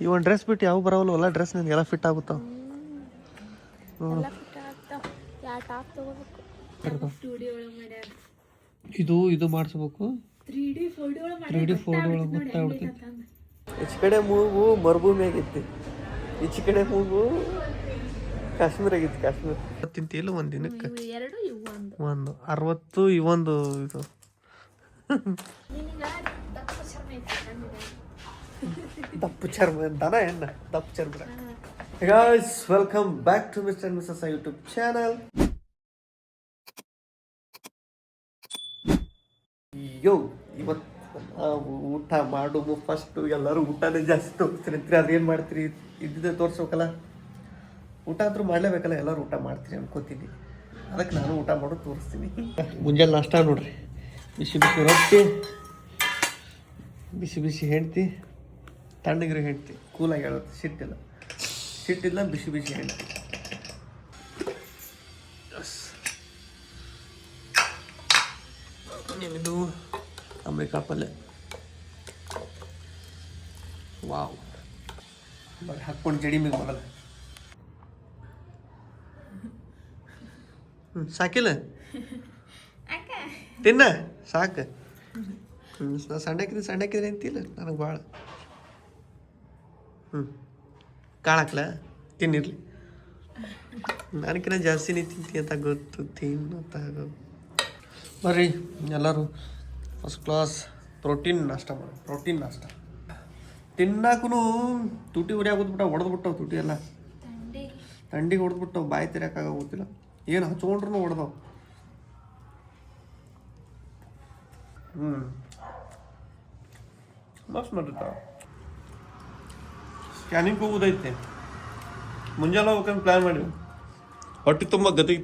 ಈ ಒಂದು ಡ್ರೆಸ್ ಬಿಟ್ಟು ಯಾವ ಬರವಲ್ಲ ಡ್ರೆಸ್ ನಿನಗೆಲ್ಲ ಫಿಟ್ ಆಗುತ್ತಾವ ಎಲ್ಲ ಫಿಟ್ ಆಗುತ್ತ? ಇದು ಇದು ಮಾಡಿಸ್ಬೇಕು? ತ್ರೀ ಡಿ ಫೋಟೋ ಒಳಗೆ ಡಿ ಗೊತ್ತಾಗ್ಬಿಡ್ತೈತಿ ಈಚೆ ಕಡೆ ಮೂಗು ಮರುಭೂಮಿ ಆಗೈತಿ ಈಚ ಕಡೆ ಮೂಗು ಕಾಶ್ಮೀರ. ಆಗೈತಿ ಕಾಶ್ಮೀರ ತಿಂತಿಲ್ಲ ಒಂದು ದಿನಕ್ಕೆ. ಒಂದು. ಅರವತ್ತು ಇವೊಂದು ಇದು. ದಪ್ಪು ಚರ್ಮ ದನ ಎಣ್ಣ ದಪ್ಪು ಚರ್ಮ guys welcome back to Mr and Mrs YouTube channel ಯೋ ಇವತ್ತು ನಾವು ಊಟ ಮಾಡೋದು ಫಸ್ಟು ಎಲ್ಲರೂ ಊಟನೇ ಜಾಸ್ತಿ ತೋರಿಸ್ತೀರಿ ಅದೇನು ಮಾಡ್ತೀರಿ? ಇದ್ದಿದ್ದೆ ತೋರಿಸ್ಬೇಕಲ್ಲ. ಊಟ ಆದರೂ ಮಾಡಲೇಬೇಕಲ್ಲ, ಎಲ್ಲರೂ ಊಟ ಮಾಡ್ತೀರಿ ಅನ್ಕೋತೀನಿ. ಅದಕ್ಕೆ ನಾನು ಊಟ ಮಾಡೋದು ತೋರಿಸ್ತೀನಿ. ಮುಂಜಾನೆ ನಾಷ್ಟ ನೋಡ್ರಿ. ಬಿಸಿ ಬಿಸಿ ರೊಟ್ಟಿ, ಬಿಸಿ ಬಿಸಿ ಹೆಂಡ್ತಿ. ತಣ್ಣಗಿರೋ ಹೆಂಡ್ತಿ ಕೂಲಾಗಿ ಹೇಳುತ್ತೆ ಸಿಟ್ಟಿಲ್ಲ. ಸಿಟ್ಟಿಲ್ಲ ಬಿಸಿ ಬಿಸಿ ಹೆಂಡ್ತಿ. ಇದು ಅಮೆರಿಕಾ ಪಲ್ಯ ವಾವ್ ಬರೀ ಹಾಕ್ಕೊಂಡು ಜಡಿ ಮೇಲೆ ಹ್ಞೂ ಸಾಕಿಲ್ಲ? ತಿನ್ನ? ಸಾಕು. ಹ್ಞೂ ಸಣ್ಣಕ್ಕಿದ್ರೆ ಸಣ್ಣಕ್ಕಿದ್ರೆ ಅಂತಿಲ್ಲ ನನಗೆ ಭಾಳ ಹ್ಞೂ ಕಾಳಾಕ್ಲ? ತಿನ್ನಿರ್ಲಿ. ನನಗಿನ್ನ ಜಾಸ್ತಿನೇ ತಿಂತಿ ಅಂತ ಗೊತ್ತು. ತಿನ್ನಂತ ಬರ್ರಿ, ಎಲ್ಲರೂ ಫಸ್ಟ್ ಕ್ಲಾಸ್ ಪ್ರೋಟೀನ್ ನಾಷ್ಟ ಮಾಡಿ ಪ್ರೋಟೀನ್ ನಾಷ್ಟ. ತಿನ್ನಾಕೂ ತುಟಿ ಉರಿ ಆಗೋದ್ಬಿಟ್ಟ ಹೊಡೆದ್ಬಿಟ್ಟವು ತುಟಿ ಎಲ್ಲ. ತಂಡಿ ಥಂಡಿಗೆ ಹೊಡೆದ್ಬಿಟ್ಟವು, ಬಾಯಿ ತೆರೆಯೋಕ್ಕಾಗೋತ್ತಿಲ್ಲ ಏನು ಹಚ್ಕೊಂಡ್ರು ಹೊಡೆದವು ಹ್ಞೂ ಮಸ್ತ್ ಮಾಡಿರ್ತಾವ ಸ್ಕ್ಯಾನಿಂಗ್ ಹೋಗೋದೈತೆ ಮುಂಜಾನೆ ಹೋಗ್ಬೇಕಂತ ಪ್ಲಾನ್ ಮಾಡಿ ಹೊಟ್ಟೆ ತುಂಬ ಗತಿ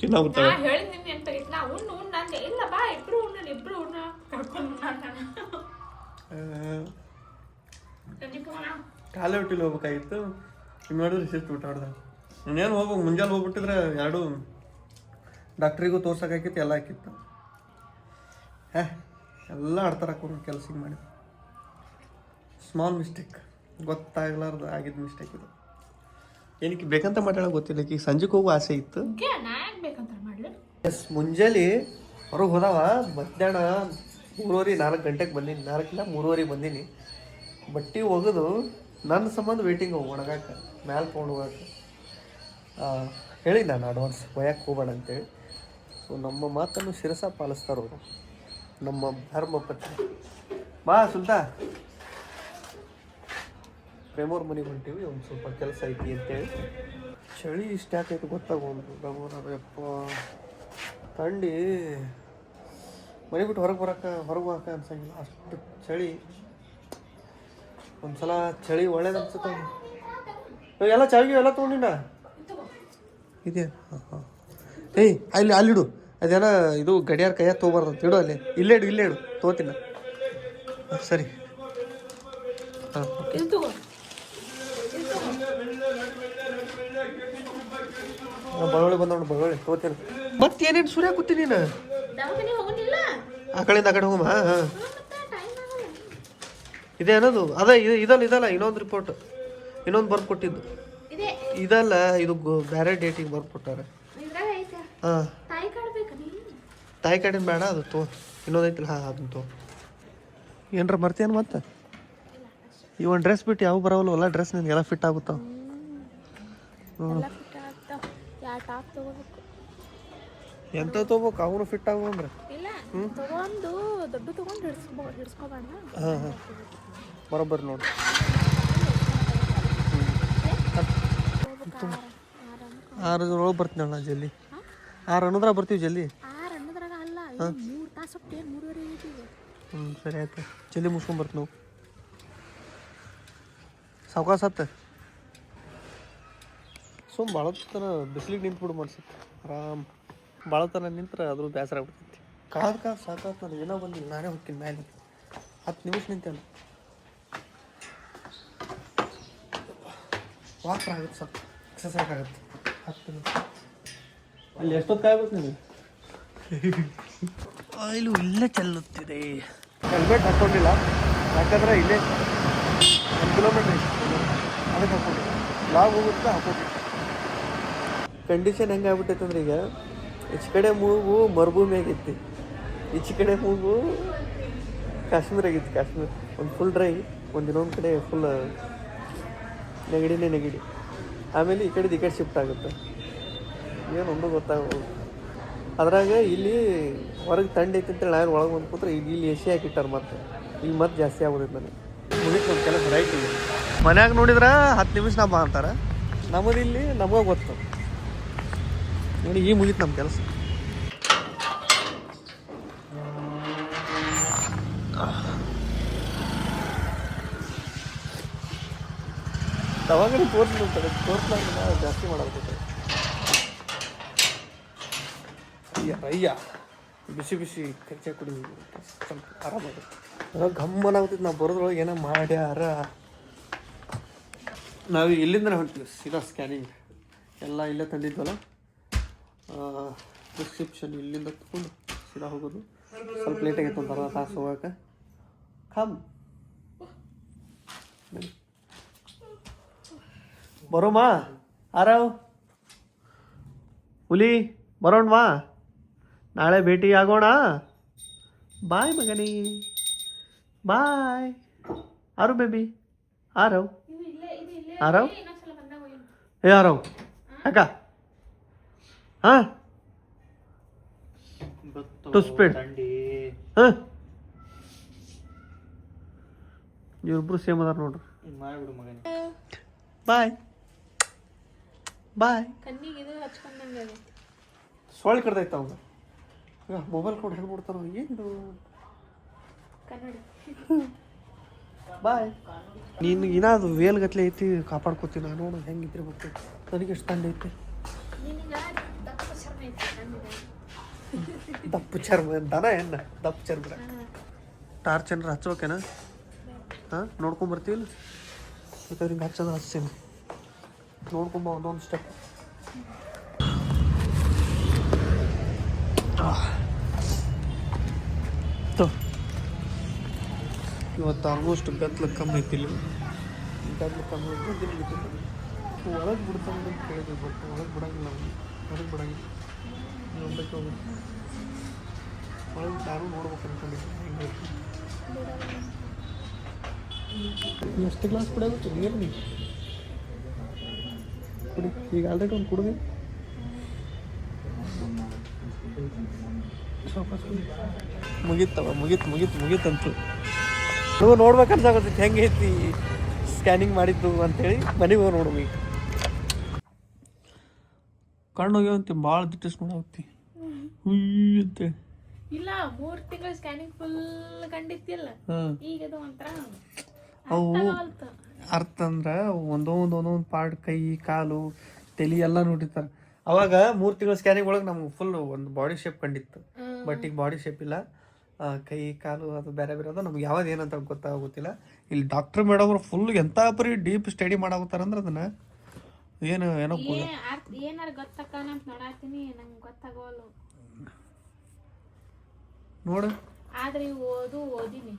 ಚಿನ್ನ ಕೂತಾಳೆ. ಇಲ್ಲಿ ನಿನ್ನೆ ಅಂತ ನಾ ಉಣ್ಣು ಉಣ್ಣು ಅಂದೆ. ಇಲ್ಲ ಬಾ ಇಬ್ರು ಉಣ್ಣು ಇಬ್ರು ಉಣ್ಣು. ಕರ್ಕೊಂಡು ಸಂಜೆ ಪೋಣ ಕಾಲೇ ಹೊಟ್ಟಿಲಿ ಹೋಗ್ಬೇಕಾಗಿತ್ತು. ಇನ್ನು ನೋಡಿದ್ರೆ ಶಿಸ್ತು ಊಟ ಹೊಡೆದ ಇನ್ನೇನು ಹೋಗ್ಬೇಕು? ಮುಂಜಾನೆ ಹೋಗ್ಬಿಟ್ಟಿದ್ರೆ ಎರಡು ಡಾಕ್ಟ್ರಿಗೂ ತೋರ್ಸೋಕಾಕಿತ್ತು ಎಲ್ಲ ಹಾಕಿತ್ತು. ಹೇ ಎಲ್ಲ ಆಡ್ತಾರೆ ಹಾಕೊಂಡು ಕೆಲಸ ಮಾಡಿ ಸ್ಮಾಲ್ ಮಿಸ್ಟೇಕ್ ಗೊತ್ತಾಗ್ಲಾರ್ದು ಆಗಿದ್ದು ಮಿಸ್ಟೇಕ್ ಇದು. ಏನಕ್ಕೆ ಬೇಕಂತ ಮಾಡ್ಯಾಳ ಗೊತ್ತಿಲ್ಲ. ಈಗ ಸಂಜೆಗೆ ಹೋಗುವ ಆಸೆ ಇತ್ತು. ಎಸ್ ಮುಂಜಾನೆ ಹೊರಗೆ ಹೋದವ. ಮಧ್ಯಾಹ್ನ ಮೂರುವರೆ ನಾಲ್ಕು ಗಂಟೆಗೆ ಬಂದೀನಿ. ನಾಲ್ಕಿಲ್ಲ ಮೂರುವರೆಗೆ ಬಂದೀನಿ. ಬಟ್ಟೆ ಒಗೆದು ನನ್ನ ಸಂಬಂಧ ವೇಟಿಂಗ್ ಒಣಗಾಕ ಮ್ಯಾಲೆ ತೊಗೊಂಡು ಹೋಗಕ್ಕೆ ಹೇಳಿ ನಾನು ಅಡ್ವಾನ್ಸ್ ಒಯ್ಯಕ್ಕೆ ಹೋಗೋಣ ಅಂತೇಳಿ. ಸೊ ನಮ್ಮ ಮಾತನ್ನು ಶಿರಸ ಪಾಲಿಸ್ತಾರವರು ನಮ್ಮ ಧರ್ಮ ಪತ್ನಿ ಬಾ ಸುಲ್ತಾ. ಪ್ರೇಮೋರ್ ಮನೆಗೆ ಹೊಂಟೀವಿ ಒಂದು ಸ್ವಲ್ಪ ಕೆಲಸ ಐತಿ ಅಂತೇಳಿ. ಚಳಿ ಇಷ್ಟ ಯಾಕೈತೆ ಪ್ರೇಮೋರ್ ಯಪ್ಪ ಥಂಡಿ ಮನೆ ಬಿಟ್ಟು ಹೊರಗೆ ಬರಕ್ಕೆ ಹೊರಗೆ ಹೋಗಕ್ಕೆ ಅನ್ಸಂಗಿಲ್ಲ. ಅಷ್ಟು ಚಳಿ. ಒಂದ್ಸಲ ಚಳಿ ಒಳ್ಳೇದು ಅನ್ಸುತ್ತೆ. ಎಲ್ಲ ಚಳಿಗೆ ಎಲ್ಲ ತೊಗೊಂಡಿನ ಇದೆ. ಹಾಂ ಹಾಂ. ಏಯ್ ಅಲ್ಲಿ ಅಲ್ಲಿಡು ಅದೇನ ಇದು ಗಡಿಯಾರ ಕೈಯ ತೊಗೊಬಾರ್ದು ಅಂತ. ಇಡು ಅಲ್ಲಿ. ಇಲ್ಲೇ ಇಡು ಇಲ್ಲೇ ಇಡು. ಹಾಂ, ಸರಿ. ಹಾಂ ಇದು ತಗೋ ಇದು ತಗೋ ಬಳ್ಳೊಳ್ಳಿ ಬಂದವನು ಬಳ್ಳೊಳ್ಳಿ ತೊಗೋತೀನಿ. ಮತ್ತೇನೇನು ಸುರ್ಯ ಕೂತೀನಿ ನೀನು? ಆ ಕಡೆಯಿಂದ ಆ ಕಡೆ ಹೋಗಮ್ಮ ಮತ್ತೆ ಇದೆ ಅನ್ನೋದು. ಅದೇ ಇದು ಇದಲ್ಲ ಇದಲ್ಲ ಇನ್ನೊಂದು ರಿಪೋರ್ಟ್ ಇನ್ನೊಂದು ಬರ್ದು ಕೊಟ್ಟಿದ್ದು. ಇದೆ. ಇದಲ್ಲ ಇದು ಬೇರೆ ಡೇಟಿಗೆ ಬರ್ದು ಕೊಟ್ಟಾರೆ. ಐತೆ. ಹಾಂ. ತಾಯಿ ಕಾಡ್ಬೇಕ ನೀ ತಾಯಿ ಕಡೆಯಿಂದ ಬೇಡ ಅದು ತೋ ಇನ್ನೊಂದೈತಿಲ್ಲ ಹಾಂ ಅದನ್ನ ತೋ ಏನರ ಬರ್ತೀಯನ್ ಮತ್ತೆ? ಈ ಒಂದು ಡ್ರೆಸ್ ಬಿಟ್ಟು ಯಾವ ಬರೋಲ್ಲ ಡ್ರೆಸ್ ನಿನಗೆಲ್ಲ ಫಿಟ್ ಆಗುತ್ತಾವ ಹ್ಞೂ ಟಾಪ್ ತಗೋಬೇಕು ಎಂತ ತೊಗೋಬೇಕು? ಅವನು ಫಿಟ್ ಆಗು ಅಂದ್ರೆ? ಇಲ್ಲ ತಗೊಂಡು ದೊಡ್ಡ ತಗೊಂಡು ಹಿಡ್ಸ್ಕೊ ಹಿಡ್ಸ್ಕೊಬೇಡ ಹಾಂ ಹಾಂ. ಬರೋಬ್ಬರಿ ನೋಡಿ. ಆರು ಒಳಗೆ ಬರ್ತೀನಿ ಅಣ್ಣ ಜಲ್ದಿ ಆರು ಅನ್ನೋದ್ರಾಗ ಬರ್ತೀವಿ ಜಲ್ದಿ ಆರು ಅನ್ನೋದ್ರಾಗ ಅಲ್ಲ ಮೂರು ತಾಸು ಹೊಟ್ಟು ಏನು ಮೂರುವರೆ ಹ್ಞೂ ಸರಿ ಆಯ್ತು. ಜಲ್ದಿ ಮುಗಿಸ್ಕೊಂಬರ್ತೀನಿ ನಾವು ಸಾವ್ಕಾಸ ಹತ್ತ ಸುಮ್ ಭಾಳ ತನ ಬಿಸಿಲಿಗೆ ನಿಂತ್ಬಿಡು ಮನ್ಸುತ್ತೆ ಆರಾಮ್. ಭಾಳ ತನ ನಿಂತ್ರೆ ಅದ್ರ ಬೇಸರ ಆಗ್ಬಿಡ್ತೈತಿ. ಕಾದ್ ಕಾದ್ ಸಾಕಾತ್ ನಾನು ಏನೋ ಬಂದಿಲ್ಲ ನಾನೇ ಹೋಗ್ತೀನಿ ಮೇಲೆ ಹತ್ತು ನಿಮಿಷ ನಿಂತೇನೆ ವಾಕ್ ಆಗುತ್ತೆ ಸ್ವಲ್ಪ ಎಕ್ಸಸೈಸ್ ಆಗುತ್ತೆ. ಹತ್ತು ನಿಮಿಷ. ಅಲ್ಲಿ ಎಷ್ಟೊತ್ತು ಕಾಯ್ಬೇಕು ನೀವು ಆಯಿಲು ಇಲ್ಲೇ ಚೆಲ್ಲುತ್ತಿದೆ. ಹೆಲ್ಮೆಟ್ ಹಾಕೊಂಡಿಲ್ಲ. ಯಾಕಂದ್ರೆ ಇಲ್ಲೇ ಒಂದು ಕಿಲೋಮೀಟ್ರ್ ಅದಕ್ಕೆ ಹಾಕೊಂಡು ಲಾಗ್ ಹೋಗುತ್ತೆ ಹಾಕೊಂಡು ಕಂಡೀಷನ್ ಹೆಂಗೆ ಆಗ್ಬಿಟ್ಟೈತೆ ಅಂದ್ರೆ ಈಗ ಈಚೆ ಕಡೆ ಮೂಗು ಮರುಭೂಮಿ ಆಗೈತಿ ಈಚೆ ಕಡೆ ಮೂಗು ಕಾಶ್ಮೀರ ಆಗೈತಿ ಕಾಶ್ಮೀರ. ಒಂದು ಫುಲ್ ಡ್ರೈ ಒಂದು ಇನ್ನೊಂದು ಕಡೆ ಫುಲ್ ನೆಗಡಿನೇ ನೆಗಡಿ. ಆಮೇಲೆ ಈ ಕಡೆದು ಈ ಕಡೆ ಶಿಫ್ಟ್ ಆಗುತ್ತೆ. ಏನು ಒಂದು ಗೊತ್ತಾಗಬಹುದು ಅದ್ರಾಗ ಇಲ್ಲಿ ಹೊರಗೆ ತಂಡ ಐತಿ ಅಂತೇಳಿ ನಾನು ಒಳಗೆ ಬಂದು ಕೂತ್ರೆ ಇಲ್ಲಿ ಇಲ್ಲಿ ಎಸಿ ಹಾಕಿಟ್ಟಾರೆ ಮತ್ತೆ. ಈಗ ಮತ್ತೆ ಜಾಸ್ತಿ ಆಗ್ಬೋದಿತ್ತು ನನಗೆ. ಮುಗಿತು ಕೆಲಸ ರೈಟ್ ಮನ್ಯಾಗ ನೋಡಿದ್ರೆ ಹತ್ತು ನಿಮಿಷ ನಾ ಬಾ ಅಂತಾರೆ ನಮ್ಮದು ಇಲ್ಲಿ ನಮಗೆ ಗೊತ್ತು. ನೋಡಿ ಈ ಮುಗೀತು ನಮ್ಮ ಕೆಲಸ. ಅವಾಗನೇ ತೋರಿಸ್ಬಿಡ್ತಾರೆ ತೋರಿಸ್ಲಾಗ ಜಾಸ್ತಿ ಮಾಡೋದು ಅಯ್ಯ ಅಯ್ಯ. ಬಿಸಿ ಬಿಸಿ ಕಚ್ಚೆ ಕುಡಿ. ಸ್ವಲ್ಪ ಆರಾಮಾಗುತ್ತೆ ಗಮ್ಮನ ಆಗ್ತೈತೆ ನಾವು ಬರೋದ್ರೊಳಗೆ ಏನೋ ಮಾಡ್ಯಾರ. ನಾವು ಇಲ್ಲಿಂದನೇ ಹೊಂಟಿವಿ ಸೀದಾ ಸ್ಕ್ಯಾನಿಂಗ್ ಎಲ್ಲ ಇಲ್ಲೇ ತಂದಿದ್ವಲ್ಲ? ಪ್ರಿಸ್ಕ್ರಿಪ್ಷನ್ ಇಲ್ಲಿಂದ ತಗೊಂಡು ಸೀದಾ ಹೋಗೋದು. ಸ್ವಲ್ಪ ಲೇಟ್ ಆಗೈತೆ ಒಂದು ಅರ್ಧ ತಾಸು ಹೋಗಕ್ಕೆ. ಕಮ್ ಬರೋಮಾ? ಆರಾವ್? ಹುಲಿ ಬರೋಣವಾ? ನಾಳೆ ಭೇಟಿ ಆಗೋಣ. ಬಾಯ್ ಮಗನಿ. ಬಾಯ್ ಆರು ಬೇಬಿ ಆರವ್? ಆರವ್? ಏ ಆರವ್. ಅಕ್ಕ. ಹಾಂ? ಟು ಸ್ಪೀಡ್ ಹಾಂ? ಇವ್ರಿಬ್ರು ಸೇಮ್ ಅದಾರ ನೋಡ್ರಿ. ಬಾಯ್. ಬಾಯ್. ಕಣ್ಣಿಗೆ ಇದು ಹಚ್ಕೊಂಡಂಗೆ ಅದು. ಸೊಳ್ಳೆ ಕಡ್ದೈತೆ ಅವಾಗ ಮೊಬೈಲ್ ಕೊಟ್ಟು ಹೆಂಗೆ ಏನು? ಏನಿದು ಬಾಯ್. ನಿನ್ಗೆ ಏನಾದ್ರು ವೇಲ್ ಗತ್ಲೆ ಐತಿ ಕಾಪಾಡ್ಕೋತೀನಿ ನಾನು. ನೋಡು ಹೆಂಗಿದ್ದಿರ್ಬೇಕು ನನಗೆ ಎಷ್ಟು ತಂಡ ಐತಿ? ನಿನಗ ದಪ್ಪ ಚರ್ಮ ಐತಿ ಕಣ್ಣಿಗೆ. ದಪ್ಪ ಚರ್ಮ ದನ ಎನ್ನ ದಪ್ಪ ಚರ್ಮ ಹಾ. ಟಾರ್ಚ್ ಏನಾರ ಹಚ್ಚೋಕೆನಾ ಹಾಂ ನೋಡ್ಕೊಂಬರ್ತೀವಿ ಬೇಕಾದ್ರೆ ಹಿಂಗೆ ಹಚ್ಚೋದು ಹಚ್ತೀನಿ ನೋಡ್ಕೊಂಬ ಒಂದೊಂದು ಸ್ಟೆಪ್ ಇವತ್ತು ಆಲ್ಮೋಸ್ಟ್ ಗತ್ಲ ಕಮ್ಮಿ ಐತಿ ಇಲ್ಲಿ ಗತ್ಲ ಕಮ್ಮಿ ಐತಿ ಒಳಗೆ ಬಿಡ್ತಾನೆ ಅಂತ ಕೇಳಿದ್ವಿ ಬಟ್ ಒಳಗೆ ಬಿಡಂಗಿಲ್ಲ ಅವ್ನು ಹೊರಗೆ ಬಿಡಂಗಿಲ್ಲ ಒಬ್ಬಕ್ಕೆ ಹೋಗ್ಬೇಕು ಒಳಗೆ ನಾನು ನೋಡ್ಬೇಕು ಎಷ್ಟು ಗ್ಲಾಸ್ ಕುಡಿಯೋದು ನೀರು ಈಗ ಆಲ್ರೆಡಿ ಒಂದು ಕುಡಿದೆ. ಮುಗೀತವ, ಮುಗೀತು ಮುಗೀತು ಮುಗೀತಂತು ನೀವು ನೋಡ್ಬೇಕನ್ಸಾಗತ್ತೈತಿ ಹೆಂಗೈತಿ ಸ್ಕ್ಯಾನಿಂಗ್ ಮಾಡಿದ್ದು ಅಂತೇಳಿ ಮನೆಗೆ ಹೋಗಿ ನೋಡ್ಬೇಕು. ಕಣ್ಣು ಹೋಗ್ಯಾವಂತೆ ಭಾಳ ದಿಟ್ಟಿಸ್ ನೋಡಾವತ್ತಿ ಹುಯ್ ಅಂತೆ. ಇಲ್ಲ ಮೂರ್ ತಿಂಗಳ ಸ್ಕ್ಯಾನಿಂಗ್ ಫುಲ್ ಕಂಡಿತ್ತಿಲ್ಲ ಈಗ ಅದು ಒಂಥರ ಅವು ಅರ್ಥ ಅಂದ್ರೆ ಒಂದೊಂದು ಒಂದೊಂದು ಪಾರ್ಟ್ ಕೈ ಕಾಲು ತಲೆ ಎಲ್ಲ ನೋಡಿರ್ತಾರೆ. ಅವಾಗ ಮೂರು ತಿಂಗಳ ಸ್ಕ್ಯಾನಿಂಗ್ ಒಳಗೆ ನಮ್ಗೆ ಫುಲ್ ಒಂದು ಬಾಡಿ ಶೇಪ್ ಕಂಡಿತ್ತು. ಬಟ್ ಈಗ ಬಾಡಿ ಶೇಪ್ ಇಲ್ಲ. ಕೈ ಕಾಲು ಅದು ಬೇರೆ ಬೇರೆ ಅದು. ನಮ್ಗೆ ಯಾವ್ದು ಏನಂತ ಗೊತ್ತಾಗೋತಿಲ್ಲ. ಇಲ್ಲಿ ಡಾಕ್ಟರ್ ಮೇಡಮ್ ಫುಲ್ ಎಂಥ ಪರಿ ಡೀಪ್ ಸ್ಟಡಿ ಮಾಡಾಕತ್ತಾರಂದ್ರೆ ಅದನ್ನ ಏನು ಏನೋ ಏನಾರ ಗೊತ್ತಕ್ಕನ ಅಂತ ನೋಡಾತೀನಿ ನಂಗೆ ಗೊತ್ತಾಗೋಲ್ಲ. ನೋಡು. ಆದ್ರೆ ಓದು ಓದಿನಿ.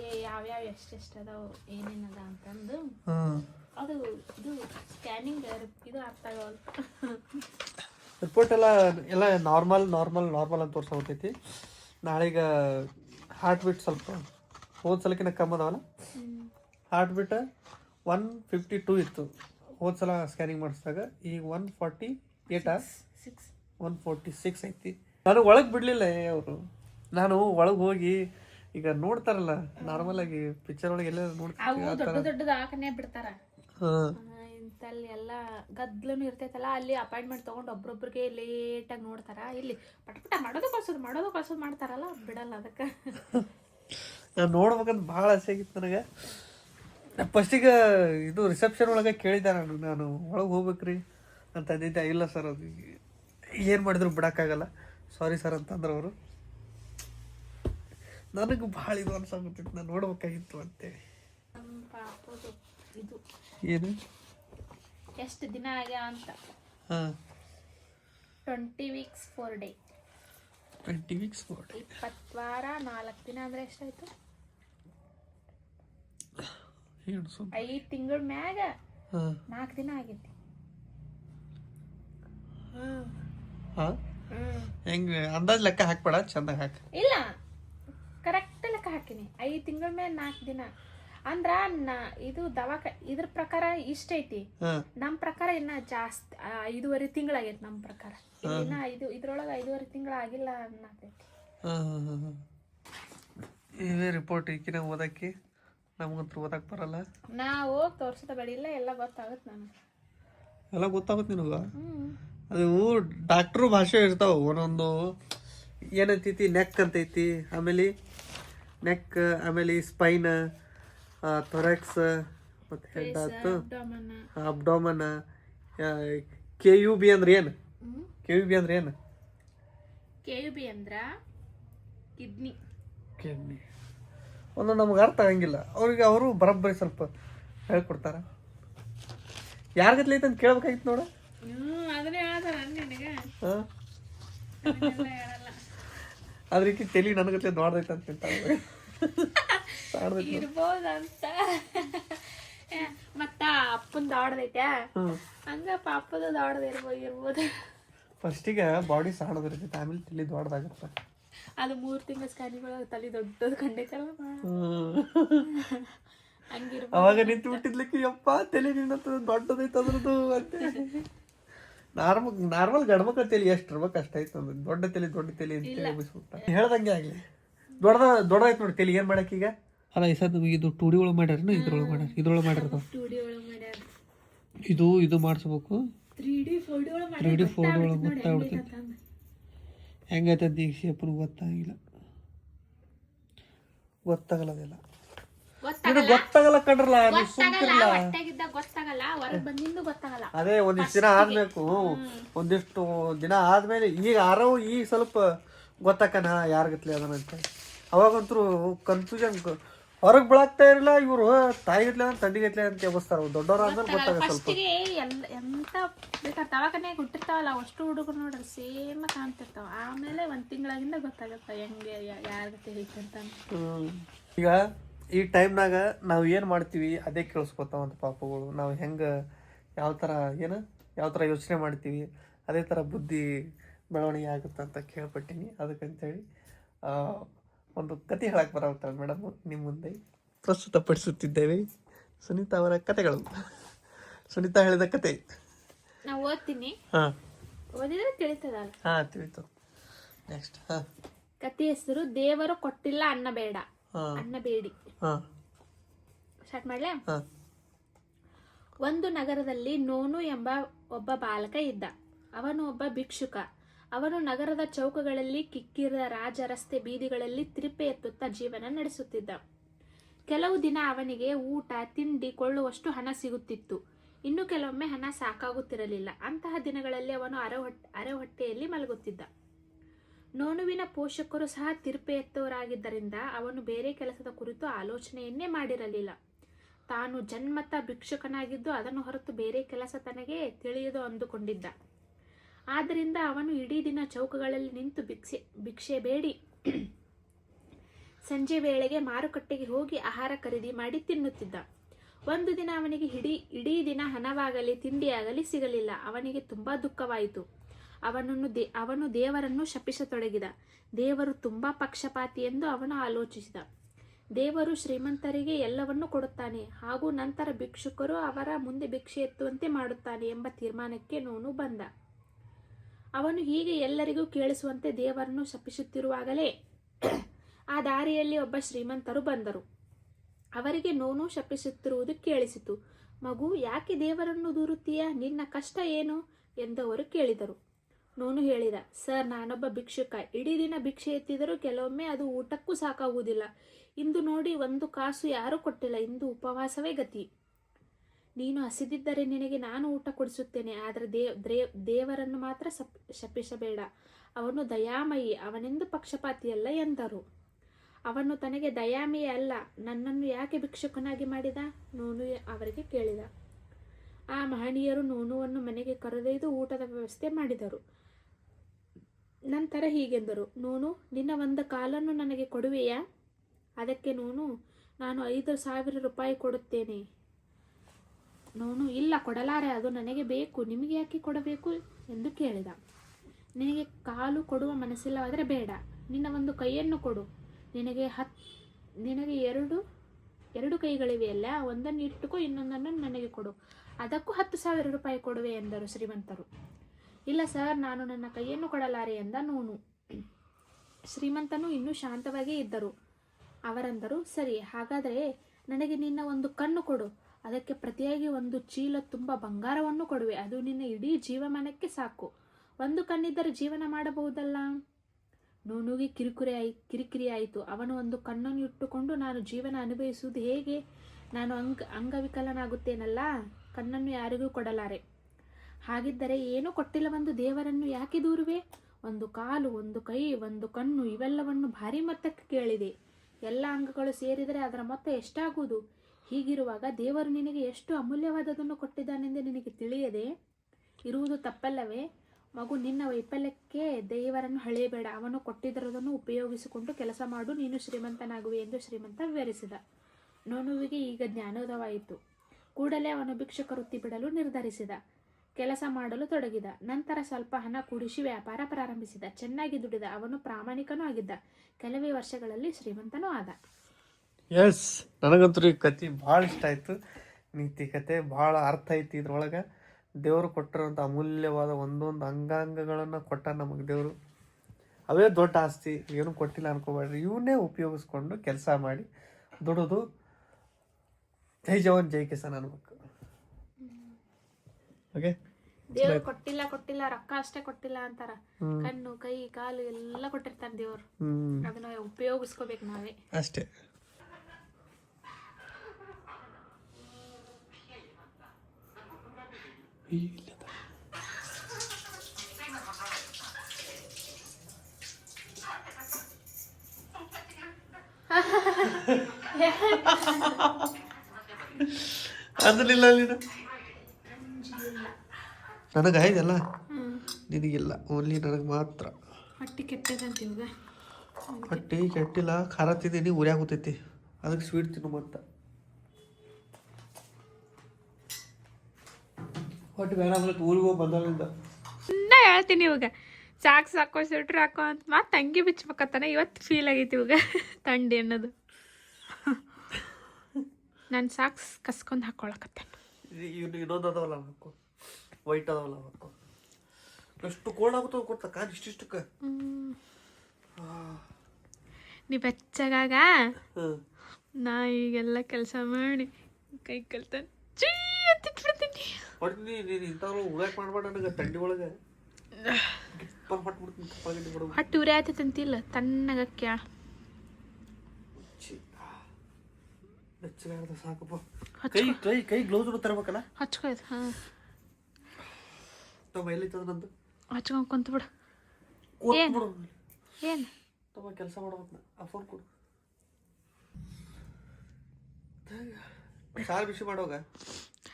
ಏ ಯಾವ್ಯಾವ ಎಷ್ಟೆಷ್ಟು ಅದಾವ ಏನೇನದ ಅಂತಂದು. ಹಾಂ. ಅದು ಇದು ಸ್ಕ್ಯಾನಿಂಗ್ ಇದು ಅರ್ಥ ಆಗೋಲ್ಲ. ರಿಪೋರ್ಟ್ ಎಲ್ಲ ಎಲ್ಲ ನಾರ್ಮಲ್ ನಾರ್ಮಲ್ ನಾರ್ಮಲ್ ಅಂತ ತೋರ್ಸೋತೈತಿ ನಾಳೆಗ ಹಾರ್ಟ್ ಬೀಟ್ ಸ್ವಲ್ಪ ಹೋದ ಸಲಕಿನ ಕಮ್ಮಿ ಅದಾವಲ್ಲ? Heart beat one fifty two ಇತ್ತು. ಹೋದ ಸಲ ಸ್ಕ್ಯಾನಿಂಗ್ ಮಾಡಿಸಿದಾಗ ಈಗ one forty Etah six one forty six ಐತಿ. ನಾನು ಒಳಗೆ ಬಿಡಲಿಲ್ಲ ಅವರು. ನಾನು ಒಳಗೆ ಹೋಗಿ ಈಗ ನೋಡ್ತಾರಲ್ಲ ನಾರ್ಮಲ್ ಆಗಿ ಪಿಕ್ಚರ್ ಒಳಗೆ ಎಲ್ಲ ದೊಡ್ಡ ದೊಡ್ಡ ದವಾಖಾನೆ ಬಿಡ್ತಾರ. ಹಾಂ. ಆ, ಇಂತಲ್ಲಿ ಎಲ್ಲ ಗದ್ಲನು ಇರ್ತೈತಲ್ಲ ಅಲ್ಲಿ ಅಪಾಯಿಂಟ್ಮೆಂಟ್ ತಗೊಂಡು ಒಬ್ರೊಬ್ರಿಗೆ ಲೇಟಾಗಿ ನೋಡ್ತಾರ. ಇಲ್ಲಿ ಪಟ ಪಟ ಮಾಡೋದು ಕಳ್ಸೋದು ಮಾಡೋದು ಕಳ್ಸೋದು ಮಾಡ್ತಾರಲ್ಲ ಬಿಡಲ್ಲ ಅದಕ್ಕೆ. ನಾನು ನೋಡ್ಬೇಕಂತ ಭಾಳ ಆಸೆ ಆಗಿತ್ತು ನನಗೆ. ಫಸ್ಟಿಗೆ ಇದು ರಿಸೆಪ್ಷನ್ ಒಳಗೆ ಕೇಳಿದ್ದೆ ನಾನು ನಾನು ಒಳಗೆ ಹೋಗ್ಬೇಕ್ರಿ ಅಂತ ಅಂದಿದ್ದೆ. ಇಲ್ಲ ಸರ್ ಅದು ಏನು ಮಾಡಿದ್ರು ಬಿಡೋಕ್ಕಾಗಲ್ಲ. ಸಾರಿ ಸರ್ ಅಂತಂದ್ರೆ ಅವರು. ನನಗೆ ಭಾಳ ಇದು ಅನ್ಸಾಗುತ್ತಿತ್ತು ನಾನು ನೋಡ್ಬೇಕಾಗಿತ್ತು ಅಂತೇಳಿ. ಇದು ಏನು? ಎಷ್ಟು ದಿನ ಆಗ್ಯಾ ಅಂತ. ಹಾಂ. Twenty weeks four day twenty weeks forty ಇಪ್ಪತ್ತು ವಾರ ನಾಲ್ಕು ದಿನ ಅಂದರೆ ಎಷ್ಟಾಯಿತು? ಐದು ತಿಂಗಳ ಮ್ಯಾಗ ನಾಲ್ಕು ದಿನ ಆಗೈತಿ. ಹೆಂಗ ಅಂದಾಜ್ ಲೆಕ್ಕ ಹಾಕ್ಬೇಡ ಚಂದ ಹಾಕ. ಇಲ್ಲ ಕರೆಕ್ಟ್ ಲೆಕ್ಕ ಹಾಕಿನಿ. ಐದ್ ತಿಂಗಳ ಮೇಲೆ ನಾಲ್ಕು ದಿನ. ಅಂದ್ರ ನಾ ಇದು ದವಾಖ ಇದ್ರ ಪ್ರಕಾರ ಇಷ್ಟ ಐತಿ. ನಮ್ ನಮ್ಮ ಪ್ರಕಾರ ಇನ್ನ ಜಾಸ್ತಿ ಐದುವರೆ ತಿಂಗಳಾಗೈತಿ ನಮ್ ಪ್ರಕಾರ. ಇನ್ನ ಐದು ಇದ್ರೊಳಗ ಐದೂವರೆ ತಿಂಗಳ ಆಗಿಲ್ಲ ಅನ್ನತೈತಿ ಇವೇ ರಿಪೋರ್ಟ್ ಈಕಿನ ಓದಕ್ಕೆ. ನಮಗಂತೂ ಓದಕ್ ಬರಲ್ಲ. ನಾ ಹೋಗಿ ತೋರ್ಸದ ಬೆಳಿಲ್ಲ ಎಲ್ಲ ಗೊತ್ತಾಗುತ್ತೆ ನನಗೆ. ಎಲ್ಲ ಗೊತ್ತಾಗುತ್ತೆ ನಿನಗ? ಅದು ಡಾಕ್ಟ್ರು ಭಾಷೆ ಇರ್ತಾವ ಒಂದೊಂದು ಏನಂತೈತಿ ನೆಕ್ ಅಂತೈತಿ ಆಮೇಲೆ ನೆಕ್ ಆಮೇಲೆ ಸ್ಪೈನ್ ಥೊರೆಕ್ಸ್ ಮತ್ತು ಹೆಡ್ ಆಯ್ತು. ಅಬ್ಡೋಮನ್ ಕೆ ಯು ಬಿ ಅಂದ್ರೆ ಏನು? ಕೆ ಯು ಬಿ ಅಂದ್ರೆ ಏನು? ಕೆ ಯು ಬಿ ಅಂದ್ರ ಕಿಡ್ನಿ. ಕೆಮ್ಮಿ ಒಂದು ನಮ್ಗೆ ಅರ್ಥ ಆಗಂಗಿಲ್ಲ. ಅವ್ರಿಗೆ ಅವರು ಬರೋಬ್ಬರಿ ಸ್ವಲ್ಪ ಹೇಳ್ಕೊಡ್ತಾರೆ. ಯಾರಿಗತ್ಲೆ ಐತೆ ಅಂತ ಕೇಳ್ಬೇಕಾಗಿತ್ತು ನೋಡ. ಅದ್ರ ಈಕಿ ತಲೆ ನನಗತ್ಲೆ ನೋಡ್ದೈತೆ ಅಂತ ಇರ್ಬೋದಂತ. ಮತ್ತ ಅಪ್ಪನ ದೊಡ್ಡದೈತೆ. ಹಂಗ ಪಾಪದ ದೊಡ್ಡದ ಇರ್ಬೋದು. ಇರ್ಬೋದು ಫಸ್ಟಿಗೆ ಬಾಡಿ ಸಣ್ಣದಿರ್ತೈತೆ ಆಮೇಲೆ ತಲೆ ದೊಡ್ಡದಾಗುತ್ತೆ. ಅದು ಮೂರು ತಿಂಗಳ ಸ್ಕ್ಯಾನಿಂಗ್ ಒಳಗೆ ತಲೆ ದೊಡ್ಡದು ಕಂಡೈತಲ್ಲ ಹಂಗಿರ್ಬೋದು. ಅವಾಗ ನಿಂತು ಬಿಟ್ಟಿದ್ಲಿಕ್ಕೆ ಯಪ್ಪ ತಲೆ ನಿನ್ನ ದೊಡ್ಡದೈತೆ ಅದ್ರದ್ದು ಅಂತ. ನಾರ್ಮಲ್ ನಾರ್ಮಲ್ ಗಂಡ್ಮಕ್ಳ ತಲೆ ಎಷ್ಟು ಇರ್ಬೇಕು ಅಷ್ಟೈತೆ ಅಂದ್ರೆ ದೊಡ್ಡ ತಲೆ ದೊಡ್ಡ ತಲೆ ಅಂತ ಎಬ್ಬಿಸ್ಬಿಟ್ಟ ಹೇಳ್ದಂಗೆ ಆಗಲಿ. ದೊಡ್ಡದ ದೊಡ್ಡದಾಯ್ತು ನೋಡಿ ತಲೆ ಏನು ಮಾಡಕ್ಕೆ ಈಗ? ಅಲ್ಲ ಈ ಸದ್ ಇದು ಟೂಡಿ ಒಳಗೆ ಮಾಡ್ಯಾರ ಇದ್ರೊಳಗೆ ಮಾಡ್ಯಾರ. ಇದ್ರೊಳಗೆ ಮಾಡ್ಯಾರ ಇದು ಇದು ಮಾಡಿಸ್ಬೇಕು. ತ್ರೀ ಡಿ ಫೋರ್ ಒಳಗೆ ತ್ರೀ ಡಿ ಒಳಗೆ ಗೊತ್ತಾಗ್ಬಿಡ್ತೈತಿ ಹೆಂಗೈತೆ ಈಗ ಶೇಪನ್ ಗೊತ್ತಾಗಿಲ್ಲ ಗೊತ್ತಾಗಲ್ಲ. ಅದೆಲ್ಲ ಗೊತ್ತಾಗಲ್ಲ. ನಿನಗೆ ಗೊತ್ತಾಗಲ್ಲ ಕಣ್ರಲ್ಲ ನೀವು ಹೊಟ್ಟೆಗಿದ್ದ ಗೊತ್ತಾಗಲ್ಲ ಹೊರಗೆ ಬಂದಿಂದು ಗೊತ್ತಾಗಲ್ಲ. ಅದೇ ಒಂದಿಷ್ಟು ದಿನ ಆದ್ಬೇಕು ಒಂದಿಷ್ಟು ದಿನ ಆದ್ಮೇಲೆ ಈಗ ಆರವು ಈಗ ಸ್ವಲ್ಪ ಗೊತ್ತಾಕನ ಯಾರಿಗತ್ಲೆ ಅದನ್ನಂತ ಅವಾಗಂತೂ ಕನ್ಫ್ಯೂಷನ್ ಹೊರಗೆ ಬಿಳಾಗ್ತಾ ಇರಲಿಲ್ಲ ಇವರು ತಾಯಿಗತ್ಲೆ ಅಂತ ತಂಡಿಗತ್ಲೆ ಅಂತ ಎಬ್ಬಿಸ್ತಾರ. ದೊಡ್ಡವ್ರ ಅಂದ್ರೆ ಗೊತ್ತಾಗ ಸ್ವಲ್ಪ. ಫಸ್ಟಿಗೆ ಎಲ್ಲ ಎಂತ ಬೇಕಾದ್ರೆ ದವಾಖಾನೆ ಹುಟ್ಟಿರ್ತಾವಲ್ಲ ಅಷ್ಟು ಹುಡುಗರು ನೋಡ್ರಿ ಸೇಮ್ ಕಾಣ್ತಿರ್ತಾವ. ಆಮೇಲೆ ಒಂದ್ ತಿಂಗಳಾಗಿಂದ ಗೊತ್ತಾಗತ್ತ ಹೆಂಗೆ ಯಾರ ಜೊತೆ ಹೇಗೆ ಅಂತ. ಹ್ಮ್. ಈಗ ಈ ಟೈಮ್ನಾಗ ನಾವು ಏನು ಮಾಡ್ತೀವಿ ಅದೇ ಕೇಳಿಸ್ಕೊತಾವಂತ ಪಾಪಗಳು. ನಾವು ಹೆಂಗೆ ಯಾವ ಥರ ಏನು ಯಾವ ಥರ ಯೋಚನೆ ಮಾಡ್ತೀವಿ ಅದೇ ಥರ ಬುದ್ಧಿ ಬೆಳವಣಿಗೆ ಆಗುತ್ತೆ ಅಂತ ಕೇಳ್ಪಟ್ಟೀನಿ. ಅದಕ್ಕಂತೇಳಿ ಆ, ಒಂದು ಕತೆ ಹೇಳಕ್ಕೆ ಬರತ್ತಾಳೆ ಮೇಡಮ್ ನಿಮ್ಮ ಮುಂದೆ ಪ್ರಸ್ತುತಪಡಿಸುತ್ತಿದ್ದೇವೆ. ಸುನೀತಾ ಅವರ ಕತೆಗಳು. ಸುನೀತಾ ಹೇಳಿದ ಕತೆ. ನಾವು ಓದ್ತೀನಿ. ಹಾಂ. ಓದಿದ್ರೆ ತಿಳಿತದಲ್ಲ ಹಾಂ ತಿಳಿತು. ನೆಕ್ಸ್ಟ್ ಹಾಂ. ಕತೆ ಹೆಸರು ದೇವರು ಕೊಟ್ಟಿಲ್ಲ ಅನ್ನ ಬೇಡ ಹಾಂ. ಅನ್ನ ಬೇಡಿ ಹಾಂ. ಸ್ಟಾರ್ಟ್ ಮಾಡ್ಲಾ? ಹಾಂ. ಒಂದು ನಗರದಲ್ಲಿ ನೋನು ಎಂಬ ಒಬ್ಬ ಬಾಲಕ ಇದ್ದ. ಅವನು ಒಬ್ಬ ಭಿಕ್ಷುಕ. ಅವನು ನಗರದ ಚೌಕಗಳಲ್ಲಿ ಕಿಕ್ಕಿರದ ರಾಜ ರಸ್ತೆ ಬೀದಿಗಳಲ್ಲಿ ತಿರುಪೆ ಎತ್ತುತ್ತಾ ಜೀವನ ನಡೆಸುತ್ತಿದ್ದ. ಕೆಲವು ದಿನ ಅವನಿಗೆ ಊಟ, ತಿಂಡಿ ಕೊಳ್ಳುವಷ್ಟು ಹಣ ಸಿಗುತ್ತಿತ್ತು. ಇನ್ನು ಕೆಲವೊಮ್ಮೆ ಹಣ ಸಾಕಾಗುತ್ತಿರಲಿಲ್ಲ. ಅಂತಹ ದಿನಗಳಲ್ಲಿ ಅವನು ಅರೆ ಅರೆ ಹೊಟ್ಟೆಯಲ್ಲಿ ಮಲಗುತ್ತಿದ್ದ. ನೋನುವಿನ ಪೋಷಕರು ಸಹ ತಿರುಪೆ ಎತ್ತವರಾಗಿದ್ದರಿಂದ ಅವನು ಬೇರೆ ಕೆಲಸದ ಕುರಿತು ಆಲೋಚನೆಯನ್ನೇ ಮಾಡಿರಲಿಲ್ಲ. ತಾನು ಜನ್ಮತ ಭಿಕ್ಷುಕನಾಗಿದ್ದು ಅದನ್ನು ಹೊರತು ಬೇರೆ ಕೆಲಸ ತನಗೆ ತಿಳಿಯದು ಅಂದುಕೊಂಡಿದ್ದ. ಆದ್ದರಿಂದ ಅವನು ಇಡೀ ದಿನ ಚೌಕಗಳಲ್ಲಿ ನಿಂತು ಭಿಕ್ಷೆ ಭಿಕ್ಷೆ ಬೇಡಿ. ಸಂಜೆ ವೇಳೆಗೆ ಮಾರುಕಟ್ಟೆಗೆ ಹೋಗಿ ಆಹಾರ ಖರೀದಿ ಮಾಡಿ ತಿನ್ನುತ್ತಿದ್ದ. ಒಂದು ದಿನ ಅವನಿಗೆ ಇಡೀ ಇಡೀ ದಿನ ಹಣವಾಗಲಿ, ತಿಂಡಿಯಾಗಲಿ ಸಿಗಲಿಲ್ಲ. ಅವನಿಗೆ ತುಂಬಾ ದುಃಖವಾಯಿತು. ಅವನನ್ನು ದೇ, ಅವನು ದೇವರನ್ನು ಶಪಿಸತೊಡಗಿದ. ದೇವರು ತುಂಬಾ ಪಕ್ಷಪಾತಿ ಎಂದು ಅವನು ಆಲೋಚಿಸಿದ. ದೇವರು ಶ್ರೀಮಂತರಿಗೆ ಎಲ್ಲವನ್ನೂ ಕೊಡುತ್ತಾನೆ. ಹಾಗೂ ನಂತರ ಭಿಕ್ಷುಕರು ಅವರ ಮುಂದೆ ಭಿಕ್ಷೆ ಎತ್ತುವಂತೆ ಮಾಡುತ್ತಾನೆ ಎಂಬ ತೀರ್ಮಾನಕ್ಕೆ ನೋನು ಬಂದ. ಅವನು ಹೀಗೆ ಎಲ್ಲರಿಗೂ ಕೇಳಿಸುವಂತೆ ದೇವರನ್ನು ಶಪಿಸುತ್ತಿರುವಾಗಲೇ ಆ ದಾರಿಯಲ್ಲಿ ಒಬ್ಬ ಶ್ರೀಮಂತರು ಬಂದರು. ಅವರಿಗೆ ನೋನು ಶಪಿಸುತ್ತಿರುವುದು ಕೇಳಿಸಿತು. ಮಗು, ಯಾಕೆ ದೇವರನ್ನು ದೂರುತ್ತೀಯ? ನಿನ್ನ ಕಷ್ಟ ಏನು? ಎಂದು ಅವರು ಕೇಳಿದರು. ನೋನು ಹೇಳಿದ, ಸರ್, ನಾನೊಬ್ಬ ಭಿಕ್ಷುಕ. ಇಡೀ ದಿನ ಭಿಕ್ಷೆ ಎತ್ತಿದರೂ ಕೆಲವೊಮ್ಮೆ ಅದು ಊಟಕ್ಕೂ ಸಾಕಾಗುವುದಿಲ್ಲ. ಇಂದು ನೋಡಿ ಒಂದು ಕಾಸು ಯಾರೂ ಕೊಟ್ಟಿಲ್ಲ. ಇಂದು ಉಪವಾಸವೇ ಗತಿ. ನೀನು ಹಸಿದಿದ್ದರೆ ನಿನಗೆ ನಾನು ಊಟ ಕೊಡಿಸುತ್ತೇನೆ, ಆದರೆ ದೇ ದೇವರನ್ನು ಮಾತ್ರ ಸಪ್ ಶಪಿಸಬೇಡ. ಅವನು ದಯಾಮಯಿ, ಅವನೆಂದು ಪಕ್ಷಪಾತಿಯಲ್ಲ ಎಂದರು. ಅವನು ತನಗೆ ದಯಾಮಯಿ ಅಲ್ಲ, ನನ್ನನ್ನು ಯಾಕೆ ಭಿಕ್ಷುಕನಾಗಿ ಮಾಡಿದ? ನೋನು ಅವರಿಗೆ ಕೇಳಿದ. ಆ ಮಹನೀಯರು ನೋನುವನ್ನು ಮನೆಗೆ ಕರೆದೊಯ್ದು ಊಟದ ವ್ಯವಸ್ಥೆ ಮಾಡಿದರು. ನಂತರ ಹೀಗೆಂದರು, ನೋನು, ನಿನ್ನ ಒಂದು ಕಾಲನ್ನು ನನಗೆ ಕೊಡುವೆಯಾ? ಅದಕ್ಕೆ ನೋನು, ನಾನು ಐದು ಸಾವಿರ ರೂಪಾಯಿ ಕೊಡುತ್ತೇನೆ. ನಾನು, ಇಲ್ಲ, ಕೊಡಲಾರೆ, ಅದು ನನಗೆ ಬೇಕು, ನಿಮಗೆ ಯಾಕೆ ಕೊಡಬೇಕು? ಎಂದು ಕೇಳಿದ. ನಿನಗೆ ಕಾಲು ಕೊಡುವ ಮನಸ್ಸಿಲ್ಲವಾದರೆ ಬೇಡ, ನಿನ್ನ ಒಂದು ಕೈಯನ್ನು ಕೊಡು. ನಿನಗೆ ಹತ್, ನಿನಗೆ ಎರಡು ಎರಡು ಕೈಗಳಿವೆಯಲ್ಲ, ಒಂದನ್ನು ಇಟ್ಟುಕೋ, ಇನ್ನೊಂದನ್ನು ನನಗೆ ಕೊಡು. ಅದಕ್ಕೂ ಹತ್ತು ಸಾವಿರ ರೂಪಾಯಿ ಕೊಡುವೆ, ಎಂದರು ಶ್ರೀಮಂತರು. ಇಲ್ಲ, ಸರ್, ನಾನು ನನ್ನ ಕೈಯನ್ನು ಕೊಡಲಾರೆ, ಎಂದ ನೋನು. ಶ್ರೀಮಂತನು ಇನ್ನೂ ಶಾಂತವಾಗೇ ಇದ್ದರು. ಅವರಂದರು, ಸರಿ, ಹಾಗಾದರೆ ನನಗೆ ನಿನ್ನ ಒಂದು ಕಣ್ಣು ಕೊಡು. ಅದಕ್ಕೆ ಪ್ರತಿಯಾಗಿ ಒಂದು ಚೀಲ ತುಂಬ ಬಂಗಾರವನ್ನು ಕೊಡುವೆ. ಅದು ನಿನ್ನ ಇಡೀ ಜೀವಮಾನಕ್ಕೆ ಸಾಕು. ಒಂದು ಕಣ್ಣಿದ್ದರೆ ಜೀವನ ಮಾಡಬಹುದಲ್ಲ? ನೋನುಗೆ ಕಿರಿಕುರಿ ಆಯ್ ಕಿರಿಕಿರಿ ಆಯಿತು ಅವನು ಒಂದು ಕಣ್ಣನ್ನು ಇಟ್ಟುಕೊಂಡು, ನಾನು ಜೀವನ ಅನುಭವಿಸುವುದು ಹೇಗೆ? ನಾನು ಅಂಗ, ಅಂಗವಿಕಲನಾಗುತ್ತೇನಲ್ಲ? ಕಣ್ಣನ್ನು ಯಾರಿಗೂ ಕೊಡಲಾರೆ. ಹಾಗಿದ್ದರೆ ಏನೂ ಕೊಟ್ಟಿಲ್ಲವೆಂದು ದೇವರನ್ನು ಯಾಕೆ ದೂರುವೆ? ಒಂದು ಕಾಲು, ಒಂದು ಕೈ, ಒಂದು ಕಣ್ಣು ಇವೆಲ್ಲವನ್ನು ಭಾರಿ ಮೊತ್ತಕ್ಕೆ ಕೇಳಿದೆ. ಎಲ್ಲ ಅಂಗಗಳು ಸೇರಿದರೆ ಅದರ ಮೊತ್ತ ಎಷ್ಟಾಗುವುದು? ಹೀಗಿರುವಾಗ ದೇವರು ನಿನಗೆ ಎಷ್ಟು ಅಮೂಲ್ಯವಾದದನ್ನು ಕೊಟ್ಟಿದ್ದಾನೆಂದು ನಿನಗೆ ತಿಳಿಯದೆ ಇರುವುದು ತಪ್ಪಲ್ಲವೇ? ಮಗು, ನಿನ್ನ ವೈಫಲ್ಯಕ್ಕೆ ದೇವರನ್ನು ಹಳೆಯಬೇಡ ಅವನು ಕೊಟ್ಟಿದ್ದರದನ್ನು ಉಪಯೋಗಿಸಿಕೊಂಡು ಕೆಲಸ ಮಾಡು. ನೀನು ಶ್ರೀಮಂತನಾಗುವೆ ಎಂದು ಶ್ರೀಮಂತ ವಿವರಿಸಿದ. ನೋನುವಿಗೆ ಈಗ ಜ್ಞಾನೋದವಾಯಿತು ಕೂಡಲೇ ಅವನು ಭಿಕ್ಷಕ ವೃತ್ತಿ ಬಿಡಲು ನಿರ್ಧರಿಸಿದ. ಕೆಲಸ ಮಾಡಲು ತೊಡಗಿದ. ನಂತರ ಸ್ವಲ್ಪ ಹಣ ಕೂಡಿಸಿ ವ್ಯಾಪಾರ ಪ್ರಾರಂಭಿಸಿದ. ಚೆನ್ನಾಗಿ ದುಡಿದ. ಅವನು ಪ್ರಾಮಾಣಿಕನೂ ಆಗಿದ್ದ. ಕೆಲವೇ ವರ್ಷಗಳಲ್ಲಿ ಶ್ರೀಮಂತನೂ ಆದ. ಎಸ್ ನನಗಂತೂ ಈ ಕತೆ ಭಾಳ ಇಷ್ಟ ಆಯಿತು. ನೀತಿ ಕತೆ ಭಾಳ ಅರ್ಥ ಐತಿ ಇದ್ರೊಳಗೆ. ದೇವರು ಕೊಟ್ಟಿರೋಂಥ ಅಮೂಲ್ಯವಾದ ಒಂದೊಂದು ಅಂಗಾಂಗಗಳನ್ನು ಕೊಟ್ಟ ನಮಗೆ ದೇವರು. ಅವೇ ದೊಡ್ಡ ಆಸ್ತಿ. ಏನು ಕೊಟ್ಟಿಲ್ಲ ಅನ್ಕೋಬೇಡ್ರಿ. ಇವನ್ನೇ ಉಪಯೋಗಿಸ್ಕೊಂಡು ಕೆಲಸ ಮಾಡಿ ದುಡಿದು ಜೈ ಜವಾನ್ ಜೈ ಕಿಸಾನ್ ಅನ್ಬೇಕು. ಓಕೆ ದೇವ್ರು ಕೊಟ್ಟಿಲ್ಲ ಕೊಟ್ಟಿಲ್ಲ ರೊಕ್ಕ ಅಷ್ಟೇ ಕೊಟ್ಟಿಲ್ಲ ಅಂತಾರ. ಕಣ್ಣು ಕೈ ಕಾಲು ಎಲ್ಲ ಕೊಟ್ಟಿರ್ತಾನೆ ದೇವ್ರು. ಅದನ್ನ ಉಪಯೋಗಿಸ್ಕೋಬೇಕು ನಾವೇ. ಅಷ್ಟೇ. ಅದನ್ನಿಲ್ಲ ನೀನು. ನನಗೆ ಆಯ್ತಲ್ಲ ನಿನಗಿಲ್ಲ ಓನ್ಲಿ ನನಗೆ ಮಾತ್ರ. ಹೊಟ್ಟೆ ಕೆಟ್ಟದಂತ ಹೊಟ್ಟಿ ಕೆಟ್ಟಿಲ್ಲ ಖಾರ ತಿಂದೀನಿ ಉರಿಯಾಗ ಕೂತೈತಿ ಅದಕ್ಕೆ ಸ್ವೀಟ್ ತಿನ್ನು ಮತ್ತ ಹೊಟ್ಟೆ ಬೇಡ ಅಂದ್ರೆ ಊರಿಗೆ ಹೋಗಿ ಬಂದಾಗಿಂದ ನಾ ಹೇಳ್ತೀನಿ ಇವಾಗ. ಸಾಕ್ಸ್ ಸಾಕೋ ಸ್ವೆಟ್ರ್ ಹಾಕೋ ಅಂತ ಮತ್ತೆ ತಂಗಿ ಬಿಚ್ಬೇಕತ್ತಾನೆ ಇವತ್ತು ಫೀಲ್ ಆಗೈತಿ ಇವಾಗ ತಂಡಿ ಅನ್ನೋದು. ನಾನು ಸಾಕ್ಸ್ ಕಸ್ಕೊಂಡು ಹಾಕೊಳಕತ್ತಾನ. ಇನ್ನೊಂದು ಅದಾವಲ್ಲ ಹಾಕು ವೈಟ್ ಅದಾವಲ್ಲ ಹಾಕು ಎಷ್ಟು ಕೋಲ್ಡ್ ಆಗುತ್ತೋ ಕೊಡ್ತಾ ಕಾಲು ಇಷ್ಟಿಷ್ಟಕ್ಕೆ ನೀ ಬೆಚ್ಚಗಾಗ? ನಾ ಈಗೆಲ್ಲ ಕೆಲಸ ಮಾಡಿ ಕೈ ಕಲ್ತಾನೆ. ನೀ ನೀನು ಇಂಥವ್ರು ಉಳಾಕ್ ಮಾಡ್ಬೇಡ ನನಗೆ ತಂಡಿ ಒಳಗೆ. ಹೊಟ್ಟೆ ಉರಿ ಆಯ್ತಂತಿಲ್ಲ ತಣ್ಣಗ ಬೆಚ್ಚಗಾಡ್ದ ಸಾಕಪ್ಪ. ಕೈ ಕೈ ಕೈ ಗ್ಲೌಸ್ ತರಬೇಕಲ್ಲ? ಹಚ್ಕೊಯ್ತು ಹಾಂ. ತಮ್ಮ ಎಲ್ಲಿತ್ತದ ನಂದು? ಹಚ್ಕೊಂಡ್ ಕುಂತ ಬಿಡು ಬಿಡು ಏನು? ತಮ್ಮ ಕೆಲಸ ಮಾಡ್ಬೇಕು ಆ ಫೋನ್ ಕೊಡು. ಸಾರು ಬಿಸಿ ಮಾಡೋಗ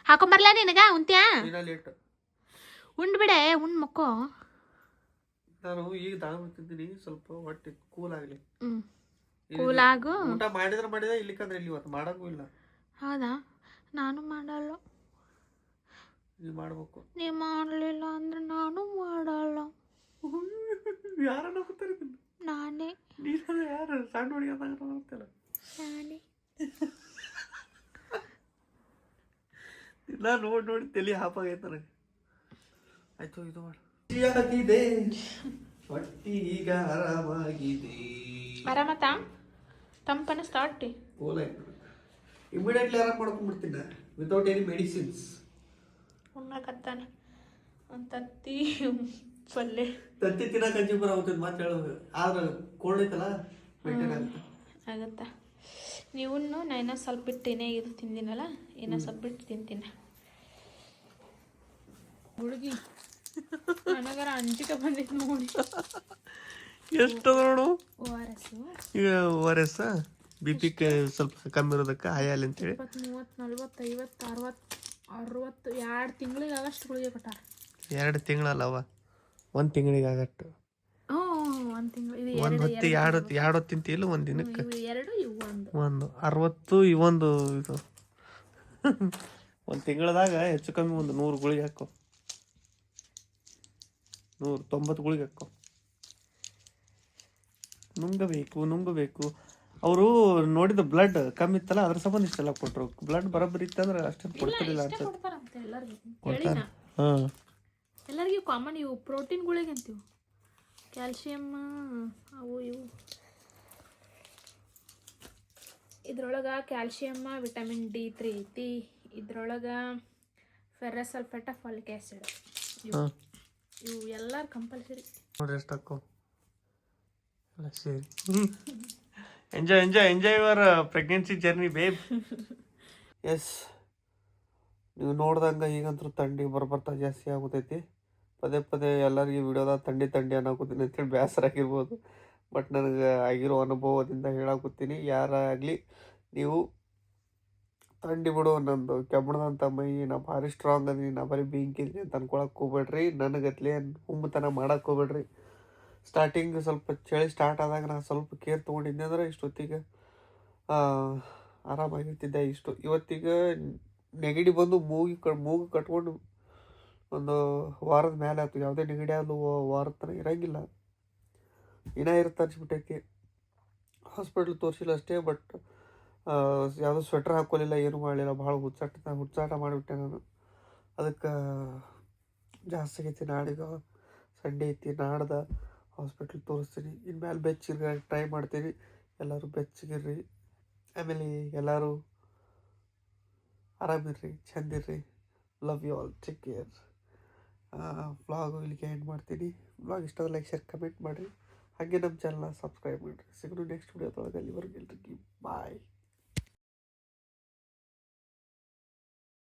ಹಾಕೊಂಬರ್ಲ ನಿನಗ ಉಂತ್ಯಾ? ದಿನ ಲೇಟ್ ಉಂಡ್ ಬಿಡೆ ಉಂಡ್ ಮಕ್ಕೋ. ನಾನು ಈಗ ದಾಳ ಮಾಡ್ತಿದ್ದೀನಿ ಸ್ವಲ್ಪ ಹೊಟ್ಟೆ ಕೂಲ್ ಆಗಲಿ. ಹ್ಞೂ ಕೂಲಾಗು ಊಟ ಮಾಡಿದ್ರೆ ಮಾಡಿದೆ ಇಲ್ಲಿಕಂದ್ರೆ ಇಲ್ಲಿ ಇವತ್ತು ಮಾಡಂಗೂ ಇಲ್ಲ. ಹೌದಾ? ನಾನು ಮಾಡಲ್ಲ. ನೀವು ಮಾಡ್ಬೇಕು. ನೀ ಮಾಡಲಿಲ್ಲ ಅಂದ್ರೆ ನಾನು ಮಾಡಲ್ಲ. ಯಾರನ್ನ ಕೂತಾರೆ ನಾನೇ. ನೀನು ಯಾರು? ಸಣ್ಣ ಹುಡುಗಿ ಅಂತ ನಾನೇ. ಇಲ್ಲ ನೋಡಿ ನೋಡಿ ತಲೆ ಹಾಪಾಗೈತೆ ನನಗೆ. ಆಯ್ತು ಇದು ಮಾಡಿ. ಹೊಟ್ಟಿ ಈಗ ಆರಾಮಾಗಿದೆ ಆರಾಮತಾ ತಂಪನ ಸ್ಟಾರ್ಟ್ ಓಲ್ ಆಯ್ತು ಇಮಿಡಿಯೇಟ್ಲಿ ಆರಾಮ್ ಮಾಡ್ಕೊಂಡ್ಬಿಡ್ತೀನಿ ವಿತೌಟ್ ಎನಿ ಮೆಡಿಸಿನ್ಸ್ ಉಣ್ಣಕತ್ತಾನೆ. ಒಂದು ತತ್ತಿ ಪಲ್ಲೆ. ತತ್ತಿ ತಿನ್ನಕ್ಕೆ ಬರ ಹೋಗ್ತೀನಿ ಮಾತು ಹೇಳೋದು ಆದ್ರೆ ಕೋಲ್ಡ್ ಐತಲ್ಲ ಮೇಂಟೈನ್ ಆಗುತ್ತೆ. ಆಗತ್ತಾ? ನೀವು ನಾನು ಇನ್ನೂ ಸ್ವಲ್ಪ ಬಿಟ್ಟು ಏನೇ ಇದು ತಿಂದಿನಲ್ಲ ಇನ್ನೂ ಸ್ವಲ್ಪ ಬಿಟ್ಟು ತಿಂತೀನಿ. ಹುಡುಗಿ ನನಗರ ಅಂಜಿಕೆ ಬಂದಿತ್ತು ನೋಡಿ. ಎಷ್ಟು ನೋಡು? ಓ ಆರ್ ಎಸ್ ಈಗ O R S B P ಸ್ವಲ್ಪ ಕಮ್ಮಿ ಇರೋದಕ್ಕೆ ಹಾಯಾಲಿ ಅಂತೇಳಿ ಇಪ್ಪತ್ತು ಮೂವತ್ತು ನಲ್ವತ್ತು ಐವತ್ತು ಅರವತ್ತು ಅರವತ್ತು ಎರಡು ತಿಂಗಳಿಗೆ ಆಗಷ್ಟು ಗುಳಿಗೆ ಕೊಟ್ಟಾರ. ಎರಡು ತಿಂಗಳಲ್ಲವ ಒಂದು ತಿಂಗಳಿಗೆ ಆಗಟ್ಟು ಹ್ಞೂ ಒಂದು ಒಂದು ಎರಡು ಎರಡು ಹೊತ್ತು ತಿಂತಿಲ್ಲ ಒಂದು ದಿನಕ್ಕೆ? ಒಂದು. ಅರವತ್ತು ಇವೊಂದು ಇದು. ಒಂದು ತಿಂಗಳದಾಗ ಹೆಚ್ಚು ಕಮ್ಮಿ ಒಂದು ನೂರು ಗುಳಿಗೆ ಹಾಕೋ. ನೂರು ತೊಂಬತ್ತು ಗುಳಿಗೆ ಹಾಕೋ. ನುಂಗಬೇಕು ನುಂಗಬೇಕು. ಅವರು ನೋಡಿದ ಬ್ಲಡ್ ಕಮ್ಮಿ ಇತ್ತಲ್ಲ ಅದ್ರ ಸಂಬಂಧ ಇಷ್ಟೆಲ್ಲ ಕೊಟ್ರು. ಬ್ಲಡ್ ಬರೋಬ್ಬರಿ ಇತ್ತಂದ್ರೆ ಅಷ್ಟೊಂದು ಕೊಡ್ತಿರ್ಲಿಲ್ಲ ಅಂತ. ಕೇಳಿನ. ಹಾಂ. ಎಲ್ಲರಿಗೂ ಕಾಮನ್ ಇವು ಪ್ರೋಟೀನ್ಗಳಿಗೆ ಅಂತೀವಿ ಕ್ಯಾಲ್ಶಿಯಮ್ ಅವು ಇವು. ಇದ್ರೊಳಗೆ ಕ್ಯಾಲ್ಶಿಯಮ್ಮ ವಿಟಮಿನ್ ಡಿ ತ್ರೀ ಐತಿ. ಇದ್ರೊಳಗೆ ಫೆರಸಲ್ಫೇಟ ಫಾಲಿಕ್ ಆ್ಯಸಿಡ್ ಇವು. ಇವು ಎಲ್ಲರೂ ಕಂಪಲ್ಸರಿ ನೋಡ್ರಿ ಎಷ್ಟು ಸೇರಿ. Enjoy enjoy enjoy your pregnancy journey babes ನೀವು ನೋಡ್ದಂಗೆ ಈಗಂತೂ ಥಂಡಿ ಬರ್ಬರ್ತಾ ಜಾಸ್ತಿ ಆಗುತ್ತೈತಿ ಪದೇ ಪದೇ ಎಲ್ಲರಿಗೂ ವಿಡಿಯೋದಾಗ ತಂಡಿ ತಂಡಿ ಅನ್ನೋಕತ್ತೀನಿ ಅಂತೇಳಿ ಬೇಸರ ಆಗಿರ್ಬೋದು. ಬಟ್ ನನಗೆ ಆಗಿರೋ ಅನುಭವದಿಂದ ಹೇಳಾಕತ್ತೀನಿ ಯಾರಾಗಲಿ ನೀವು ತಂಡಿ ಬಿಡು ನಂದು ಕೆಬ್ಬಣದಂಥ ಮೈ ನಾ ಭಾರಿ ಸ್ಟ್ರಾಂಗ್ ಅದೀನಿ ನಾ ಭಾರಿ ಬೆಂಕಿದ್ದೀನಿ ಅಂತ ಅನ್ಕೊಳಕ್ಕೆ ಹೋಗ್ಬೇಡ್ರಿ. ನನಗತ್ಲೆ ಹುಮ್ಮತನ ಮಾಡಕ್ಕೆ ಹೋಗ್ಬೇಡ್ರಿ. ಸ್ಟಾರ್ಟಿಂಗ್ ಸ್ವಲ್ಪ ಚಳಿ ಸ್ಟಾರ್ಟ್ ಆದಾಗ ನಾನು ಸ್ವಲ್ಪ ಕೇರ್ ತೊಗೊಂಡಿದ್ದೆ ಅಂದರೆ ಇಷ್ಟೊತ್ತಿಗೆ ಆರಾಮಾಗಿರ್ತಿದ್ದೆ ಇಷ್ಟು. ಇವತ್ತಿಗೆ ನೆಗಡಿ ಬಂದು ಮೂಗಿ ಕ, ಮೂಗು ಕಟ್ಕೊಂಡು ಒಂದು ವಾರದ ಮೇಲೆ ಆಯ್ತು. ಯಾವುದೇ ನೆಗಡಿ ಆದ್ರೂ ವಾರದ ತನಕ ಇರೋಂಗಿಲ್ಲ. ಇನ್ನ ಇರುತ್ತೆ ಅನ್ಸ್ಬಿಟ್ಟೈತಿ. ಹಾಸ್ಪಿಟ್ಲ್ ತೋರಿಸಿಲ್ಲ ಅಷ್ಟೇ ಬಟ್ ಯಾವುದೋ ಸ್ವೆಟ್ರ್ ಹಾಕ್ಕೊಲಿಲ್ಲ ಏನು ಮಾಡಲಿಲ್ಲ. ಭಾಳ ಹುಚ್ಚಾಟ ಹುಚ್ಚಾಟ ಮಾಡಿಬಿಟ್ಟೆ ನಾನು. ಅದಕ್ಕೆ ಜಾಸ್ತಿ ಆಗೈತಿ ನಾಳೆಗೆ ಸಂಡೇ ಐತಿ, ನಾಡ್ದ ಹಾಸ್ಪಿಟ್ಲ್ ತೋರಿಸ್ತೀನಿ. ಇನ್ಮೇಲೆ ಬೆಚ್ಚಿರ ಟ್ರೈ ಮಾಡ್ತೀನಿ. ಎಲ್ಲರೂ ಬೆಚ್ಚಗಿರ್ರಿ. ಆಮೇಲೆ ಎಲ್ಲರೂ ಆರಾಮಿರ್ರಿ, ಚಂದಿರ್ರಿ. Love you all take care vlog ಇಲ್ಲಿಗೆ ಎಂಡ್ ಮಾಡ್ತೀನಿ. ವ್ಲಾಗ್ ಇಷ್ಟ ಲೈಕ್ ಶೇರ್ ಕಮೆಂಟ್ ಮಾಡಿರಿ ಹಾಗೆ ನಮ್ಮ ಚಾನಲ್ನ ಸಬ್ಸ್ಕ್ರೈಬ್ ಮಾಡಿರಿ. ಸಿಗೋಣ ನೆಕ್ಸ್ಟ್ ವಿಡಿಯೋದೊಳಗೆ ಅಲ್ಲಿವರೆಗೆ ಎಲ್ರಿಗೂ ಬಾಯ್